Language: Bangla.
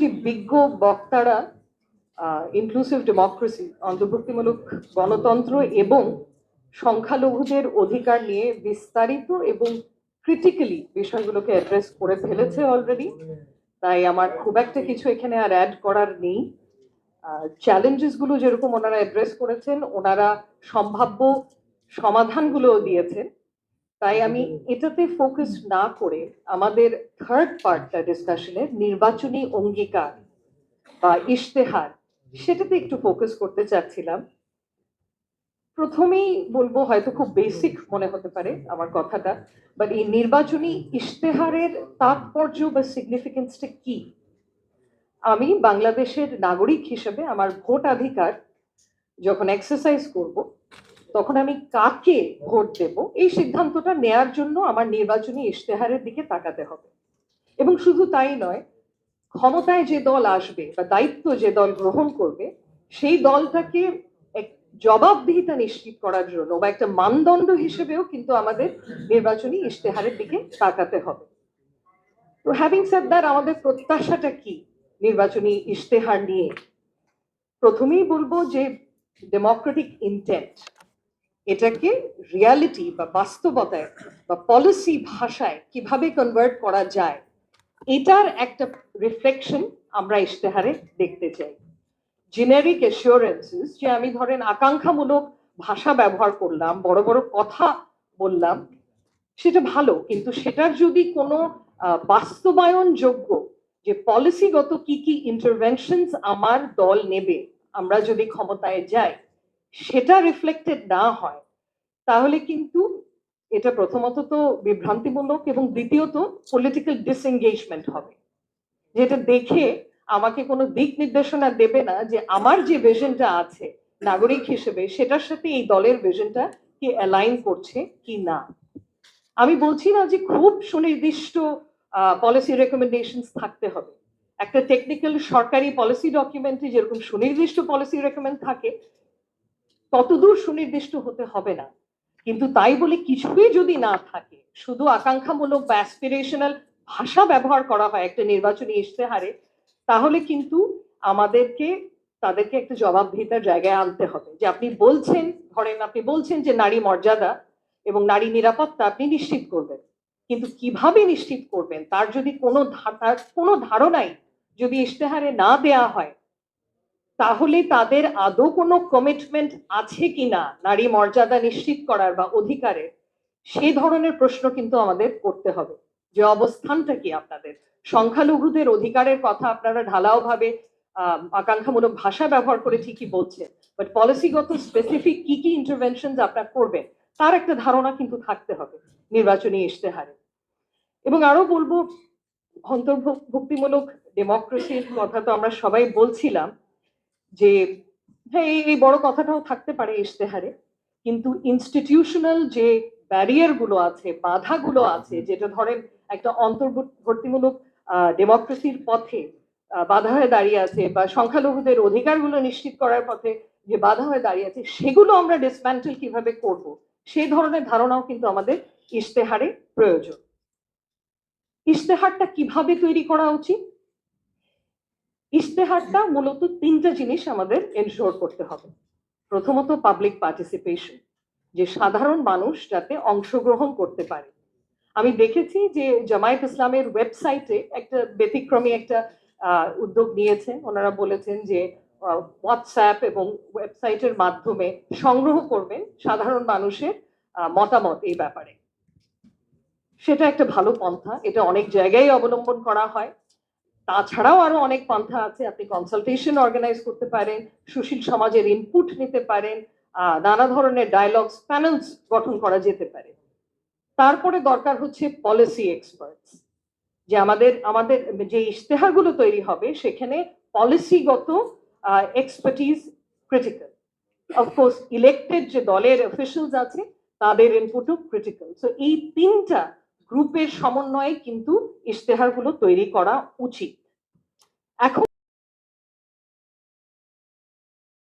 যে বিজ্ঞ বক্তারা ইনক্লুসিভ ডেমোক্রেসি অন্তর্ভুক্তিমূলক গণতন্ত্র এবং সংখ্যালঘুদের অধিকার নিয়ে বিস্তারিত এবং ক্রিটিক্যালি বিষয়গুলোকে অ্যাড্রেস করে ফেলেছে অলরেডি তাই আমার খুব একটা কিছু এখানে আর অ্যাড করার নেই। চ্যালেঞ্জেসগুলো যেরকম ওনারা অ্যাড্রেস করেছেন, ওনারা সম্ভাব্য সমাধানগুলোও দিয়েছেন। তাই আমি এটাতে ফোকাস না করে আমাদের থার্ড পার্টটা ডিসকাশনের নির্বাচনী অঙ্গীকার বা ইশতেহার সেটাতে একটু ফোকাস করতে চাচ্ছিলাম। প্রথমেই বলব হয়তো খুব বেসিক মনে হতে পারে আমার কথাটা বাট এই নির্বাচনী ইশতেহারের তাৎপর্য বা সিগনিফিকেন্সটা কি? আমি বাংলাদেশের নাগরিক হিসেবে আমার ভোটাধিকার যখন এক্সারসাইজ করব তখন আমি কাকে ভোট দেব? এই সিদ্ধান্তটা নেয়ার জন্য আমার নির্বাচনী ইশতেহারের দিকে তাকাতে হবে। এবং শুধু তাই নয়, ক্ষমতায় যে দল আসবে বা দায়িত্ব যে দল গ্রহণ করবে, সেই দলটাকে এক জবাবদিহিতা নিশ্চিত করার জন্য বা একটা মানদণ্ড হিসেবেও কিন্তু আমাদের নির্বাচনী ইশতেহারের দিকে তাকাতে হবে। তো হ্যাভিং স্যার দ্যাট আমাদের প্রত্যাশাটা কি নির্বাচনী ইশতেহার নিয়ে? প্রথমেই বলব যে ডেমোক্রেটিক ইন্টেন্ট এটাকে রিয়ালিটি বা বাস্তবতায় বা পলিসি ভাষায় কীভাবে কনভার্ট করা যায়, এটার একটা রিফ্লেকশন আমরা ইশতেহারে দেখতে চাই। জেনারিক অ্যাসিওরেন্সেস যে আমি ধরেন আকাঙ্ক্ষামূলক ভাষা ব্যবহার করলাম, বড় বড় কথা বললাম, সেটা ভালো, কিন্তু সেটার যদি কোনো বাস্তবায়নযোগ্য যে পলিসিগত কি কি ইন্টারভেনশনস আমার দল নেবে, আমরা যদি ক্ষমতায় যাই সেটা রিফ্লেক্টেড না হয়, তাহলে কিন্তু এটা প্রথমত তো বিভ্রান্তিমূলক এবং দ্বিতীয়ত পলিটিক্যাল ডিসএঙ্গেজমেন্ট হবে। যেটা দেখে আমাকে কোনো দিক নির্দেশনা দেবে না যে আমার যে ভিশনটা আছে নাগরিক হিসেবে সেটার সাথে এই দলের ভিশনটা কি অ্যালাইন করছে কি না। আমি বলছি না যে খুব সুনির্দিষ্ট পলিসি রেকমেন্ডেশনস থাকতে হবে। একটা টেকনিক্যাল সরকারি পলিসি ডকুমেন্টে যেরকম সুনির্দিষ্ট পলিসি রেকমেন্ড থাকে ততদূর সুনির্দিষ্ট হতে হবে না। কিন্তু তাই বলে কিছুই যদি না থাকে, শুধু আকাঙ্ক্ষামূলক বা অ্যাসপিরেশনাল ভাষা ব্যবহার করা হয় একটা নির্বাচনী ইশতেহারে, তাহলে কিন্তু আমাদেরকে, তাদেরকে একটা জবাবদিহিতার জায়গায় আনতে হবে। যে আপনি বলছেন, ধরেন আপনি বলছেন যে নারী মর্যাদা এবং নারী নিরাপত্তা আপনি নিশ্চিত করবেন। কিন্তু কীভাবে নিশ্চিত করবেন? তার যদি কোনো তার কোনো ধারণাই যদি ইশতেহারে না দেয়া হয় তাহলে তাদের আদৌ কোনো কমিটমেন্ট আছে কিনা নারী মর্যাদা নিশ্চিত করার বা অধিকারের সেই ধরনের প্রশ্ন কিন্তু আমাদের করতে হবে। যে অবস্থানটা কি আপনাদের? সংখ্যালঘুদের অধিকারের কথা আপনারা ঢালাও ভাবে আকাঙ্ক্ষামূলক ভাষা ব্যবহার করে ঠিকই বলছেন বাট পলিসিগত স্পেসিফিক কি কি ইন্টারভেনশন আপনারা করবেন, তার একটা ধারণা কিন্তু থাকতে হবে নির্বাচনী ইশতেহারে। এবং আরও বলব, অন্তর্ভুক্তিমূলক ডেমোক্রেসির কথা তো আমরা সবাই বলছিলাম যে হ্যাঁ এই বড় কথাটাও থাকতে পারে ইশতেহারে, কিন্তু ইনস্টিটিউশনাল যে ব্যারিয়ারগুলো আছে, বাধাগুলো আছে, যেটা ধরেন একটা অন্তর্বর্তীমূলক ডেমোক্রেসির পথে বাধা হয়ে দাঁড়িয়ে আছে বা সংখ্যালঘুদের অধিকারগুলো নিশ্চিত করার পথে যে বাধা হয়ে দাঁড়িয়ে আছে, সেগুলো আমরা ডিসম্যান্টেল কীভাবে করব? সেই ধরনের ধারণাও কিন্তু আমাদের ইশতেহারে প্রয়োজন। ইশতেহারটা কীভাবে তৈরি করা উচিত? ইশতেহারটা মূলত তিনটা জিনিস আমাদের এনশোর করতে হবে। প্রথমত পাবলিক পার্টিসিপেশন যে সাধারণ মানুষ যাতে অংশগ্রহণ করতে পারে। আমি দেখেছি যে জামায়াত ইসলামের ওয়েবসাইটে একটা ব্যতিক্রমী একটা উদ্যোগ নিয়েছেন। ওনারা বলেছেন যে হোয়াটসঅ্যাপ এবং ওয়েবসাইটের মাধ্যমে সংগ্রহ করবেন সাধারণ মানুষের মতামত এই ব্যাপারে। সেটা একটা ভালো পন্থা। এটা অনেক জায়গায় অবলম্বন করা হয়। তাছাড়াও আরও অনেক পন্থা আছে, আপনি কনসালটেশন অর্গানাইজ করতে পারেন, সুশীল সমাজের ইনপুট নিতে পারেন নানা ধরনের ডায়লগস প্যানেলস গঠন করা যেতে পারে। তারপরে দরকার হচ্ছে পলিসি এক্সপার্টস যে আমাদের আমাদের যে ইশতেহারগুলো তৈরি হবে, সেখানে পলিসিগত expertise critical of course elected যে দলের অফিসিয়ালস আছে, তাদের ইনপুটও ক্রিটিক্যাল সো এই তিনটা গ্রুপের সমন্বয়ে কিন্তু ইশতেহারগুলো তৈরি করা উচিত। এখন